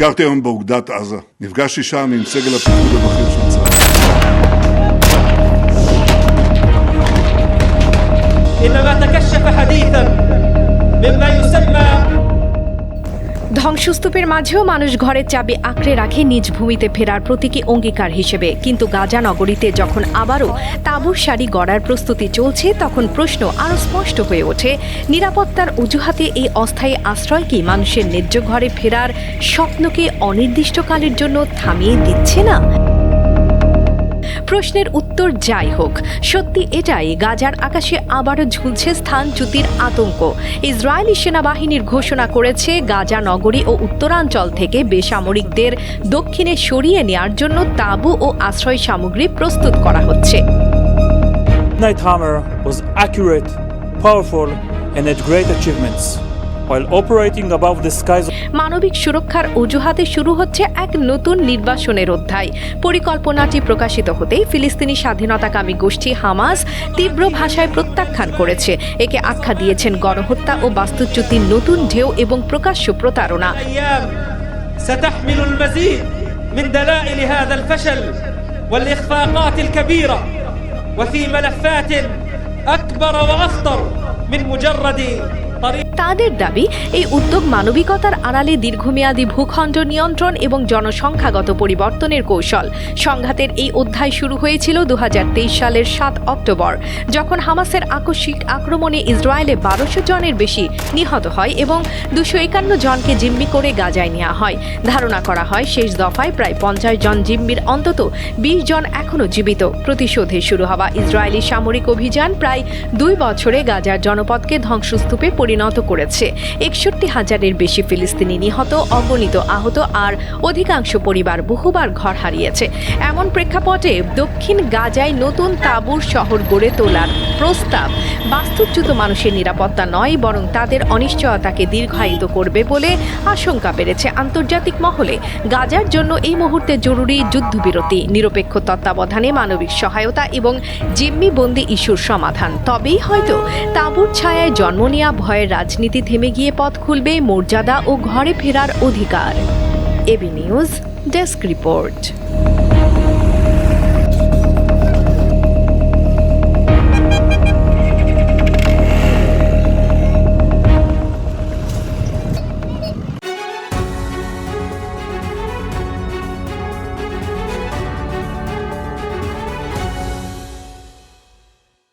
ביקרתי היום באוגדת עזה. נפגשתי שם עם סגל הפיקוד הבכיר של צה"ל. ধ্বংসস্তূপের মাঝেও মানুষ ঘরের চাবি আঁকড়ে রাখে, নিজ ভূমিতে ফেরার প্রতীকী অঙ্গীকার হিসেবে। কিন্তু গাজা নগরীতে যখন আবারও তাঁবুর শাড়ি গড়ার প্রস্তুতি চলছে, তখন প্রশ্ন আরও স্পষ্ট হয়ে ওঠে, নিরাপত্তার অজুহাতে এই অস্থায়ী আশ্রয় কি মানুষের ন্যায্য ঘরে ফেরার স্বপ্নকে অনির্দিষ্টকালের জন্য থামিয়ে দিচ্ছে না? প্রশ্নের উত্তর যাই হোক সত্যি এটাই গাজার আকাশে আবারও ঝুলছে স্থানচ্যুতির আতঙ্ক ইসরায়েলি সেনাবাহিনীর ঘোষণা করেছে গাজা নগরী ও উত্তরাঞ্চল থেকে বেসামরিকদের দক্ষিণে সরিয়ে নেয়ার জন্য তাঁবু ও আশ্রয় সামগ্রী প্রস্তুত করা হচ্ছে Night Hammer was accurate, powerful, and had great achievements. While operating above the skies of মানবিক সুরক্ষার অজুহাতে শুরু হচ্ছে এক নতুন নির্বাসনের অধ্যায় পরিকল্পনাটি প্রকাশিত হতেই ফিলিস্তিনি স্বাধীনতাকামী গোষ্ঠী হামাস তীব্র ভাষায় প্রত্যাখ্যান করেছে একে আখ্যা দিয়েছেন গণহত্যা ও বাস্তুচ্যুতির নতুন ঢেউ এবং প্রকাশ্য প্রতারণা أيام ستحمل المزيد من دلائل هذا الفشل والإخفاقات الكبيرة وفي ملفات أكبر وأخطر من مجرد طريق তাদের দাবি, এই উদ্যোগ মানবিকতার আড়ালে দীর্ঘমেয়াদী ভূখণ্ড নিয়ন্ত্রণ এবং জনসংখ্যাগত পরিবর্তনের কৌশল। সংঘাতের এই অধ্যায় শুরু হয়েছিল দু হাজার তেইশ সালের সাত অক্টোবর, যখন হামাসের আকস্মিক আক্রমণে ইসরায়েলে বারোশো জনের বেশি নিহত হয় এবং দুশো একান্ন জনকে জিম্মি করে গাজায় নেওয়া হয়। ধারণা করা হয়, শেষ দফায় প্রায় পঞ্চাশ জন জিম্মির অন্তত বিশ জন এখনও জীবিত। প্রতিশোধে শুরু হওয়া ইসরায়েলি সামরিক অভিযান প্রায় দুই বছরে গাজার জনপদকে ধ্বংসস্তূপে পরিণত করেছে। একষট্টি হাজারের বেশি ফিলিস্তিনি নিহত, অগণিত আহত আর অধিকাংশ পরিবার বহুবার ঘর হারিয়েছে। এমন প্রেক্ষাপটে দক্ষিণ গাজায় নতুন তাঁবুর শহর গড়ে তোলার প্রস্তাব। বাস্তুচ্যুত মানুষের নিরাপত্তা নয়, বরং তাদের অনিশ্চয়তাকে দীর্ঘায়িত করবে বলে আশঙ্কা বেড়েছে আন্তর্জাতিক মহলে। গাজার জন্য এই মুহূর্তে জরুরি যুদ্ধবিরতি, নিরপেক্ষ তত্ত্বাবধানে মানবিক সহায়তা এবং জিম্মি বন্দি ইস্যুর সমাধান। তবেই হয়তো তাঁবুর ছায়ায় জন্ম নেওয়া ভয়ের রাজনীতি থেমে গিয়ে পথ খুলবে মর্যাদা ও ঘরে ফেরার অধিকার। AB news, desk report.